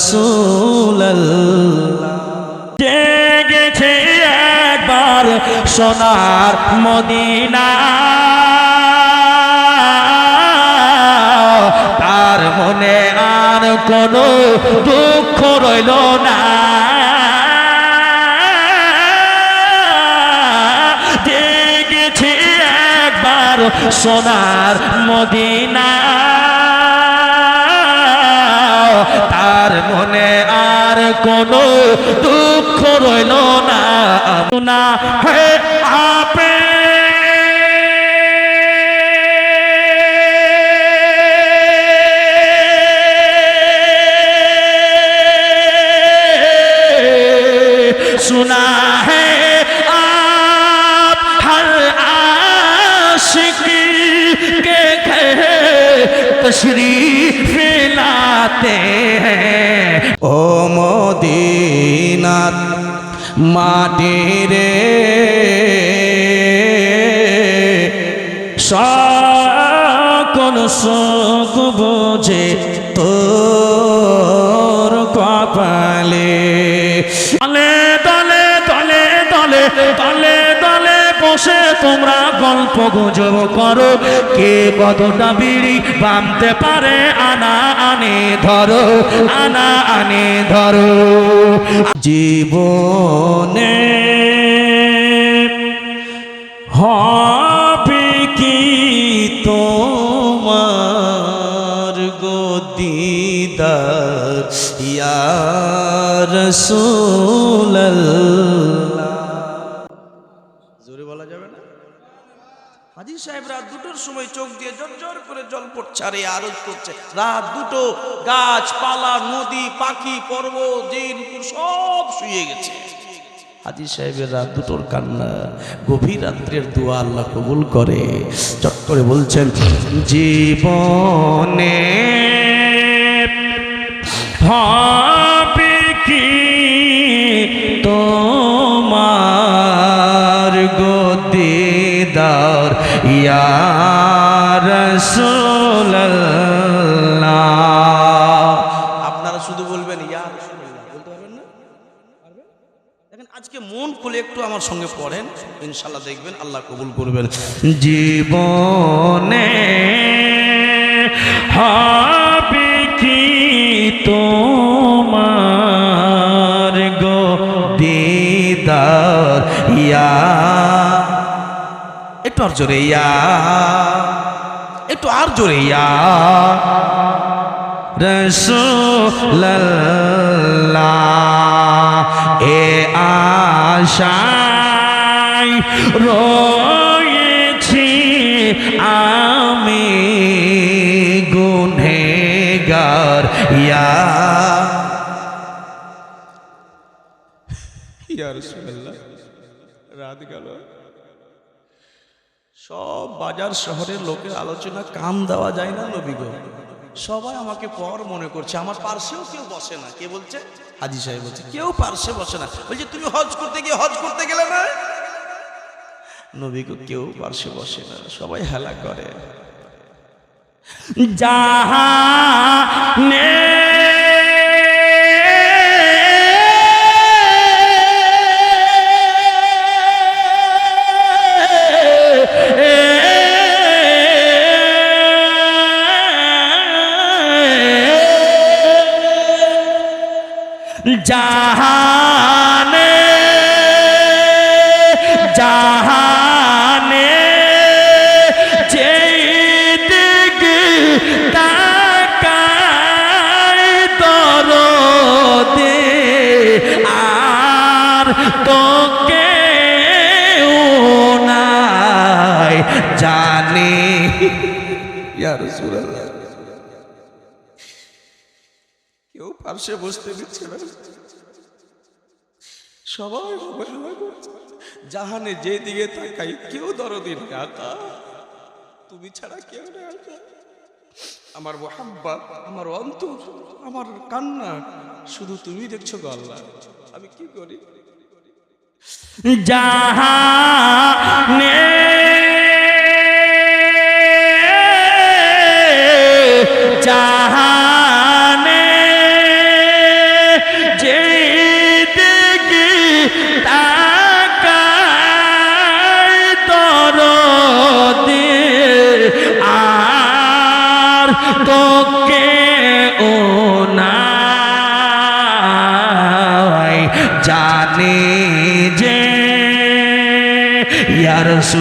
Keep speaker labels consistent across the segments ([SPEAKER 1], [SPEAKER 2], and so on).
[SPEAKER 1] ইয়ার জেগেছে একবার সোনার মদিনা? তার মনে আর কোনো দুঃখ রইল না। সোনার মদিনা? কোনো দুঃখ রইল না না হে আপে सुना है आप हर आशिक के घर तशरीफ जाते हैं ओ मोदीना माटी रे सकल सुख बोझे तो पाले अले গল্প গুজব করো। কে কতটা বিড়ি বামতে পারে? আনা আনে ধরো, আনা আনে ধরো। জীবনে হবে কি তোমার গদিদার ইয়ার
[SPEAKER 2] জোরে হাজি সাহেব রাত দুটোর সময় চোখ দিয়ে জর্জর করে জল এই আরজ করছে। রাত দুটো গাছপালা, নদী, পাখি, পর্বত, জিন সব শুয়ে গেছে। হাজি সাহেবের রাত দুটোর কান্না, গভীর রাত্রের দোয়া আল্লাহ কবুল করে। চট করে বলছেন,
[SPEAKER 1] জীবনে হবে কি তোমার গদিদার
[SPEAKER 2] আপনারা শুধু বলবেন ইয়া বলতে পারবেন না? দেখেন আজকে মন খুলে একটু আমার সঙ্গে পড়েন ইনশাল্লাহ দেখবেন আল্লাহ কবুল করবেন।
[SPEAKER 1] জীবনে হবে কি তোমার গো দিদার? ইয়া
[SPEAKER 2] একটু আর জোরে ইয়া একটু আর জোরে ইয়া
[SPEAKER 1] রসুল্লাহ এ আশাই রয়েছি আমি গুনেগার, ইয়া
[SPEAKER 2] রাত গেল সব বাজার শহরের লোকের আলোচনা কাম দেওয়া যায় না নবীগ সবাই আমাকে পর মনে করছে। আমার পার্শ্বেও কেউ বসে না। কে বলছে? হাজি সাহেব বলছে, কেউ পার্শ্বে বসে না। বলছে, তুমি হজ করতে গিয়ে হজ করতে গেলে না? নবীগো কেউ পার্শ্বে বসে না। সবাই হেলা করে।
[SPEAKER 1] জাহানে জাহানে জাহানে, যেই দিক তাকায় দরদে, আর তো কেউ নাই জানি।
[SPEAKER 2] ইয়া রাসূলুল্লাহ। কেউ পার্শ্বে বসতে দিচ্ছে না। সবাই মোবাইল করছে জাহানে যে দিকে তাকাই কেউ দরদি নেই তুমি ছাড়া কেউ আমার মোহাম্মা আমার অন্তর, আমার কান্না, শুধু তুমি দেখছ গল্লা আমি কি করি?
[SPEAKER 1] জাহানে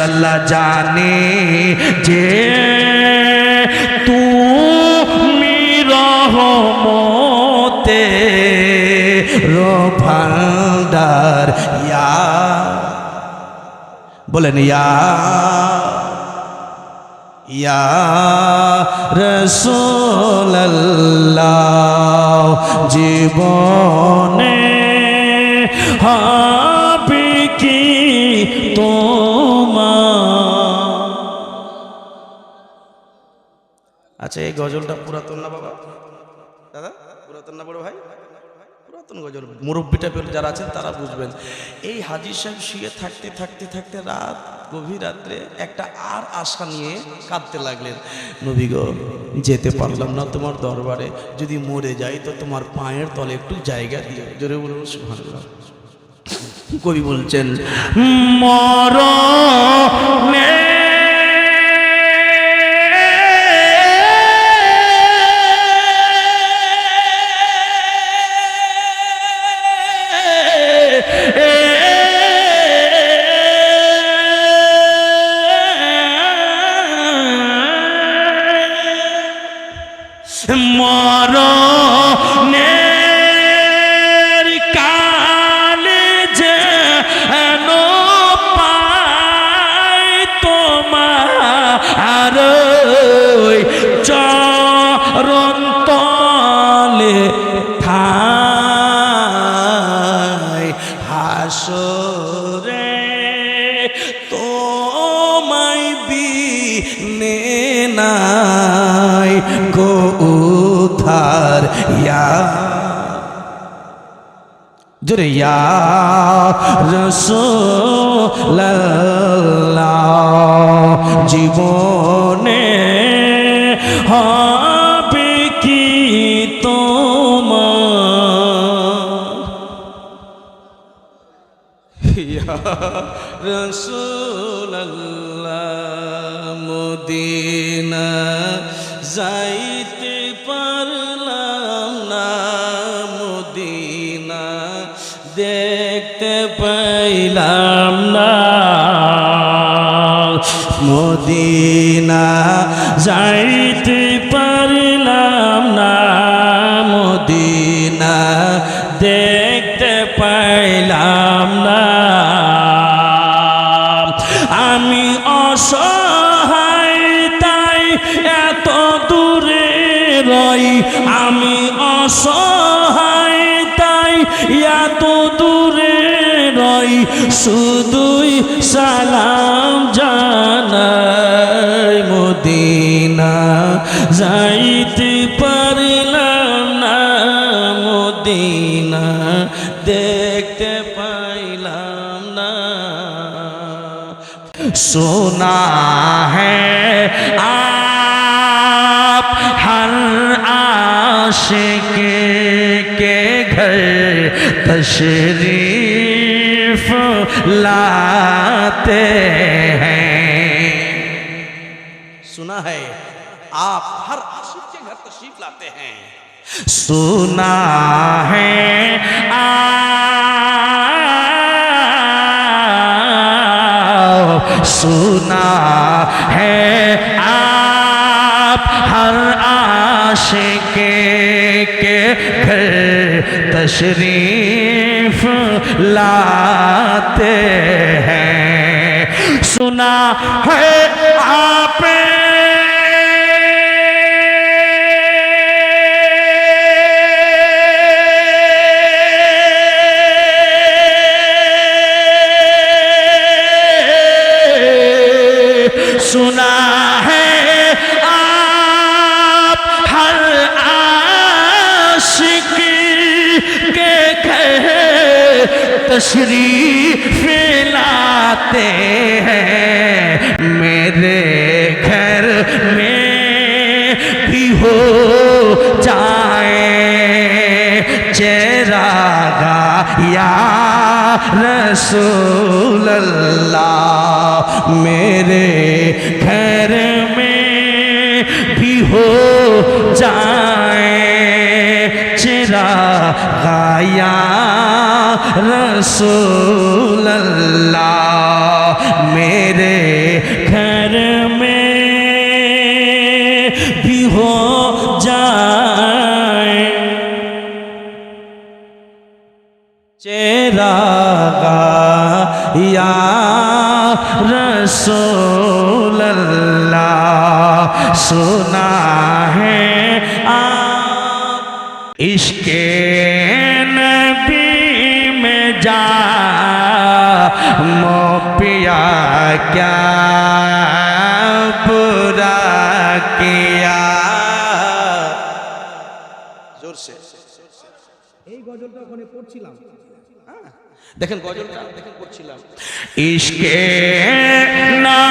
[SPEAKER 1] সুরাল্লাহ জানে যে তুমি রহমতে রোভান্ডার ইয়া। বলেন ইয়া। ইয়া রসোল্লাহ জীবনে হবে কি
[SPEAKER 2] আচ্ছা এই গজলটা পুরাতন না বাবা? দাদা? পুরাতন না বড় ভাই? পুরাতন গজল। মুরব্বীটা পেলে যারা আছেন তারা বুঝবেন। এই হাজির সাহেব শুয়ে থাকতে থাকতে থাকতে রাত গভীর রাত্রে একটা আর আশা নিয়ে কাঁদতে লাগলেন। নবী গো যেতে পারলাম না তোমার দরবারে। যদি মরে যাই তো তোমার পায়ের তলে একটু জায়গা দিও। জোরে বলুন সুবহানাল্লাহ। কবি বলছেন
[SPEAKER 1] মরণে
[SPEAKER 2] ইয়া রসোল্লাহ জীবনে
[SPEAKER 1] হবে কি তোমার?
[SPEAKER 2] রসুল্লাহ মদিনা যাইতে পারলাম না, মদিনা দেখতে পাইলাম না।
[SPEAKER 1] আমি অসহায়, তাই এত দূরে রই। আমি অসহায়, তাই এত শুধুই সালাম জানাই
[SPEAKER 2] মদিনা
[SPEAKER 1] যাইতে পারলাম না
[SPEAKER 2] মদিনা দেখতে পাইলাম না
[SPEAKER 1] सुना है आप हर आशिक के घर तशरीफ جاتے ہیں۔
[SPEAKER 2] سنا ہے آپ ہر عاشق کے گھر تشریف لاتے ہیں۔
[SPEAKER 1] سنا ہے۔ آپ سنا ہے۔ آپ ہر عاشق کے گھر تشریف لاتے ہیں না হে আপে सुना है आप हर आशिक के कहे तशरीफ़ آتے ہیں۔ میرے گھر میں بھی ہو جائے۔ چہرہ یا رسول اللہ، میرے گھر میں بھی ہو جائے۔ چرا یا رسول اللہ میرے گھر میں بھی ہو جائے۔ چیرا یا رسول اللہ سنا ہے عشق क्या बुरा किया
[SPEAKER 2] জোরসে এই গজলটা ওখানে পড়ছিলাম দেখেন গজলটা দেখেন পড়ছিলাম
[SPEAKER 1] इश्के नबी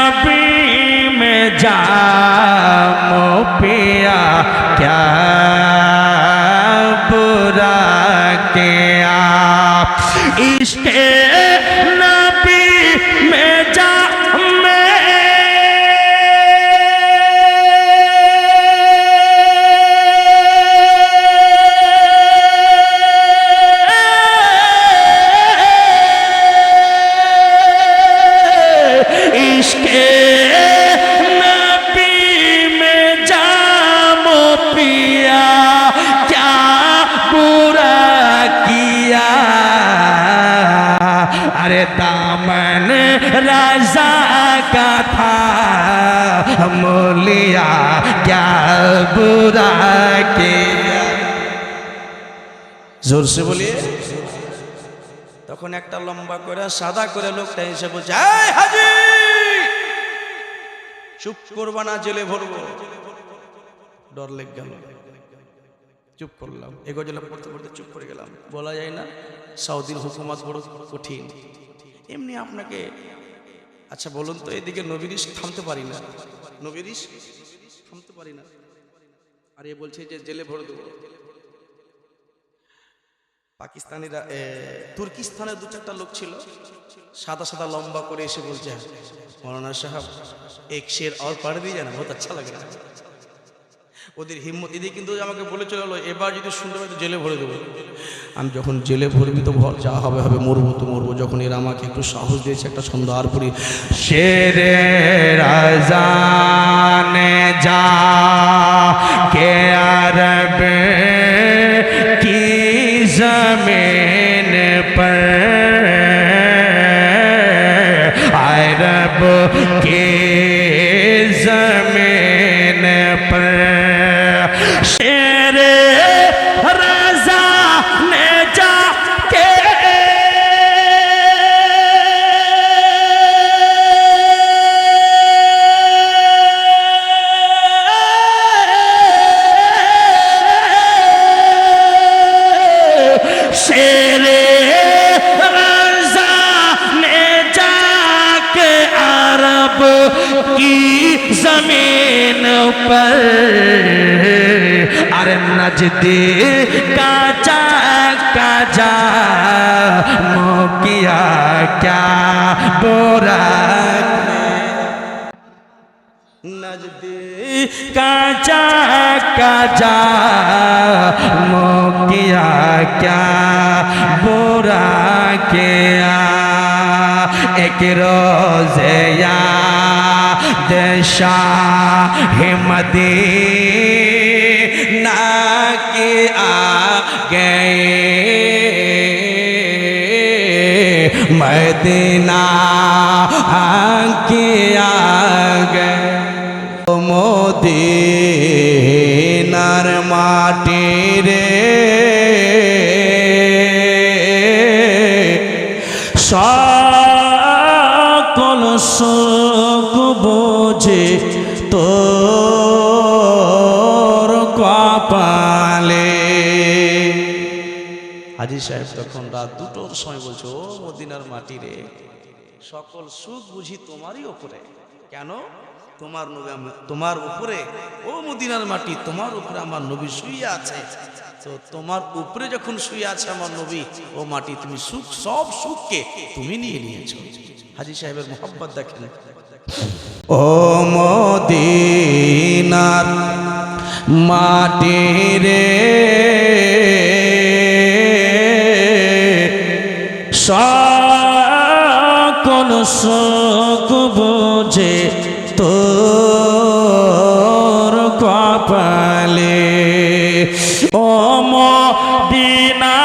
[SPEAKER 2] সাদা করে লোকটা এসে বলছে চুপ করবা না, জেলে ভরবো। ডর লেগ গেল। চুপ করলাম। এ গজলে পড়তে পড়তে চুপ করে গেলাম। বলা যায় না, সৌদির হুকুমত বড় কঠিন। এমনি আপনাকে আচ্ছা বলুন তো, এদিকে নবীরিস থামতে পারি না। নবীরিস থামতে পারি না। আর এ বলছে যে, জেলে ভরে দেবো। পাকিস্তানিরা তুর্কিস্তানের দু চারটা লোক ছিল। সাদা সাদা লম্বা করে এসে বলছে, মৌলানা সাহেব, এক শের আর পাড়ে দিয়ে জানা বহুত আচ্ছা লাগে ওদের হিম্মত এদিকে কিন্তু আমাকে বলে চলে গেলো, এবার যদি শুনতে পাই তো জেলে ভরে দেবো। আমি যখন জেলে ভরবি তো ভর যা হবে হবে, মরবো তো মরবো। যখন এরা আমাকে একটু সাহস দিয়েছে, একটা ছন্দ আর পড়ি
[SPEAKER 1] শেরে রাজানে যা, কে আর क्या बोरा
[SPEAKER 2] नजदे
[SPEAKER 1] काचा काचा मो किया क्या बुरा किया एक रोजे मदीना आके आ गए
[SPEAKER 2] মোদিনার মাটি রে
[SPEAKER 1] সকল শোক বোঝে তোর
[SPEAKER 2] হাজি সাহেব তখন রাত দুটোর সময় বলছে মদিনার মাটি রে, সকল সুখ বুঝি তোমারই ওপরে। কেন? তোমার নবী তোমার উপরে, ও মদিনার মাটি, তোমার উপরে আমার নবী শুয়ে আছে। তো তোমার উপরে যখন শুয়ে আছে আমার নবী, ও মাটি তুমি সুখ সব সুখকে তুমি নিয়ে নিয়েছো। হাজি সাহেবের মোহাব্বত দেখেন।
[SPEAKER 1] ও মদিনার মাটি রে সকল শোক বুঝে তোর কপালে। ও মদিনা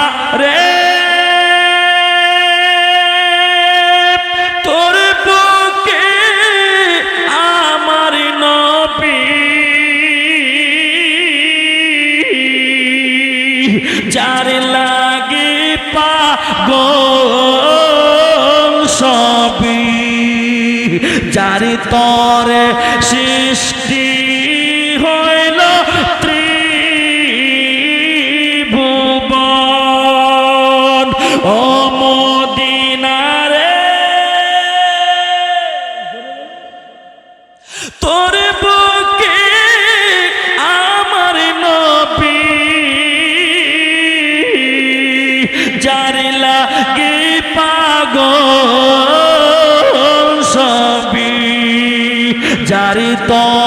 [SPEAKER 1] যার যার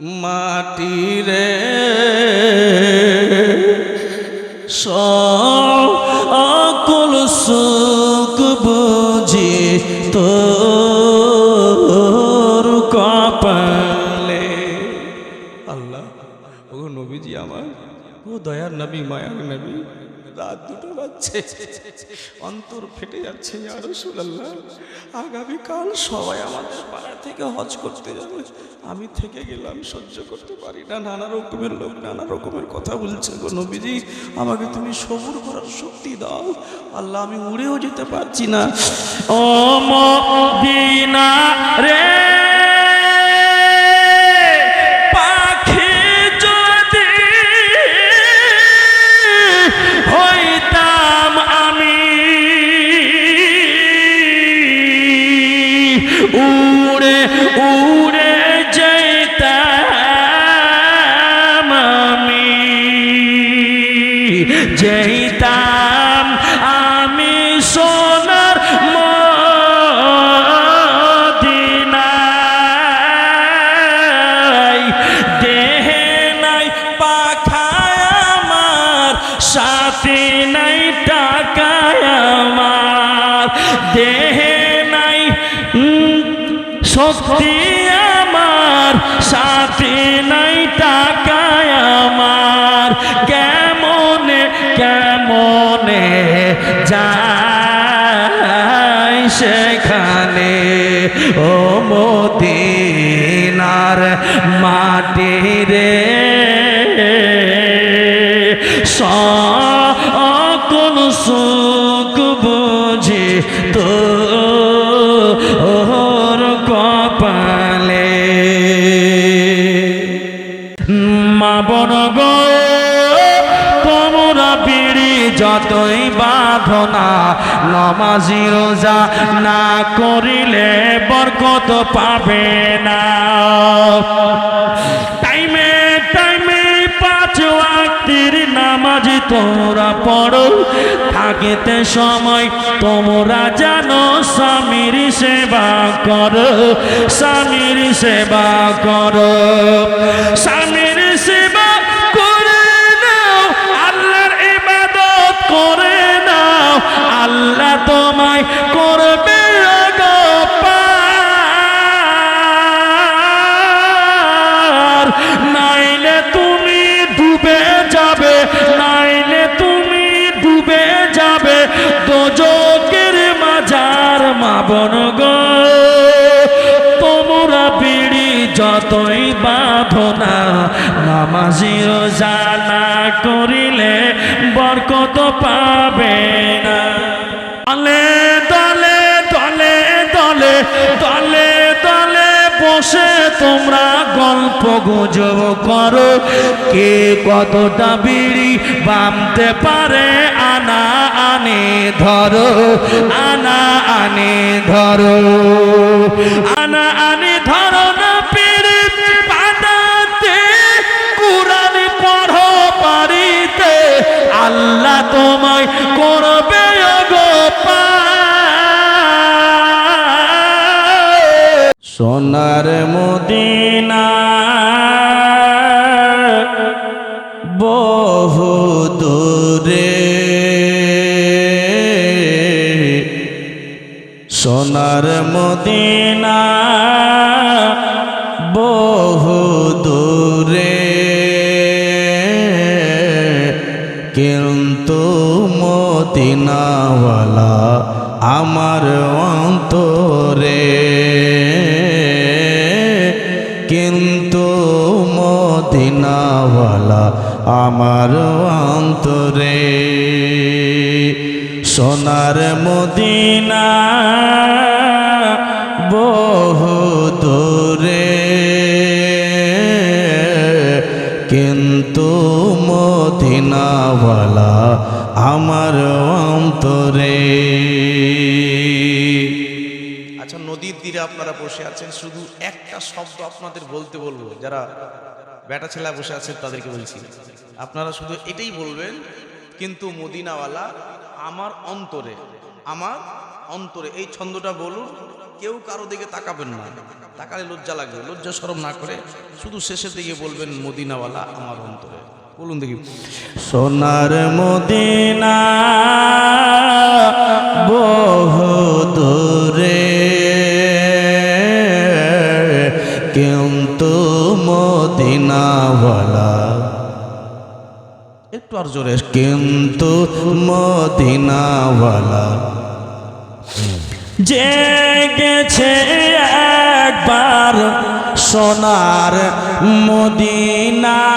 [SPEAKER 1] মাটি রে সকল সুখ বুঝি তোর কপালে। আল্লাহ ও নবীজি আমার, ও দয়ার নবী, মায়ার নবী, রাত দুটো বাজছে। ফেটে যাচ্ছে আগামীকাল সবাই আমাদের পাড়া থেকে হজ করতে যাবে। আমি থেকে গেলাম, সহ্য করতে পারি না। নানা রকমের লোক, নানা রকমের কথা বলছে গো নবীজি। আমাকে তুমি সবুর করার শক্তি দাও। আল্লাহ, আমি উড়েও যেতে পারছি না। ও রে। কেমনে যায় সেখানে। ও নমাজি রোজা না করিলে বরকত পাবে না। টাইমে টাইমে পাঁচ ওয়াক্তির নামাজ তোমরা পড়ো। থাকিতে সময় তোমরা জানো, স্বামীর সেবা করো, স্বামীর সেবা করো। স্বামীর
[SPEAKER 3] না নামাজির জানা করিলে বরকত পাবে না। দলে দলে দলে দলে দলে দলে বসে তোমরা গল্প গুজব করো। কে কতটা বিড়ি বামতে পারে আনা আনে ধরো, আনা আনে ধরো, আনা আনে ধরো আল্লাহ তোমায় করবে সোনার মদিনা বহু দূরে। সোনার মদিনা বহু কিন্তু মদিনাওয়ালা আমার অন্তরে। কিন্তু মদিনাওয়ালা আমার অন্তরে। সোনার মদিনা বহু দূরে মদিনাওয়ালা আমার অন্তরে।
[SPEAKER 2] আচ্ছা নদীর তীরে আপনারা বসে আছেন, শুধু একটা শব্দ আপনাদের বলতে বলব। যারা বেটা ছেলে বসে আছেন, তাদেরকে বলছি। আপনারা শুধু এটাই বলবেন, কিন্তু মদিনাওয়ালা আমার অন্তরে আমার অন্তরে, এই ছন্দটা বলুন, কেউ কারও দিকে তাকাবেন না। তাকালে লজ্জা লাগবে। লজ্জা সরম না করে শুধু শেষের দিকে বলবেন, মদিনাওয়ালা আমার অন্তরে। বলুন দেখি।
[SPEAKER 3] সোনার মদিনা বহু দূরে। কিন্তু মদিনাওয়ালা।
[SPEAKER 2] একটু আর জোরে।
[SPEAKER 3] কিন্তু মদিনাওয়ালা। জেগেছে একবার সোনার মদিনা।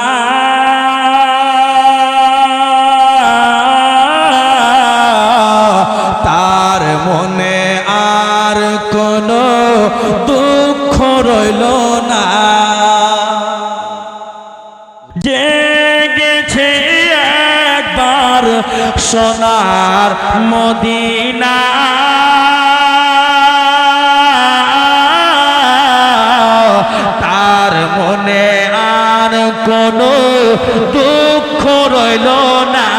[SPEAKER 3] সোনার মদিনা। তার মনে আর কোনো দুঃখ রইল না।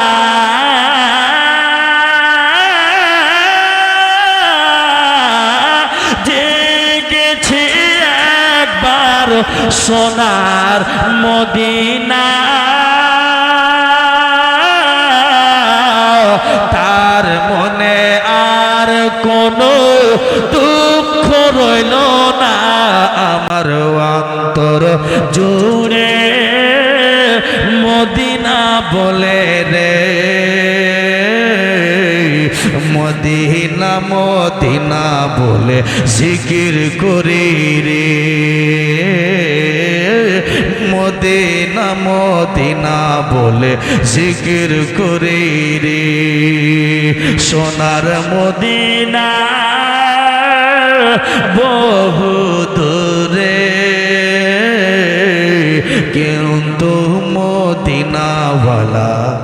[SPEAKER 3] সোনার মদিনা। কোনো দুঃখ রইল না আমার অন্তর। জুড়ে মদিনা বলে রে, মদিনা মদিনা বলে জিকির করি রে। মদিনা মদিনা বলে জিকির করি রে। সোনার মদিনা বহু দূরে। কিন্তু মদিনাওয়ালা।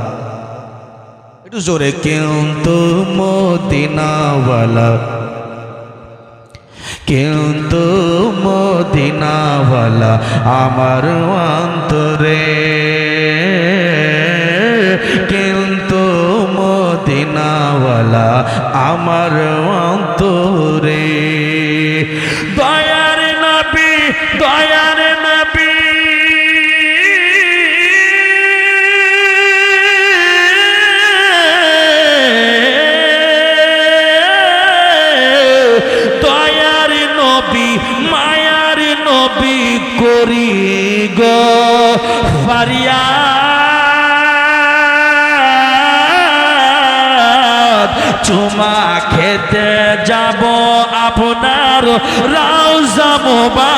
[SPEAKER 3] একটু জোরে কিন্তু মদিনাওয়ালা। কিন্তু মদিনাওয়ালা আমার অন্তরে। আমার অন্তরে রাউজা মোবারক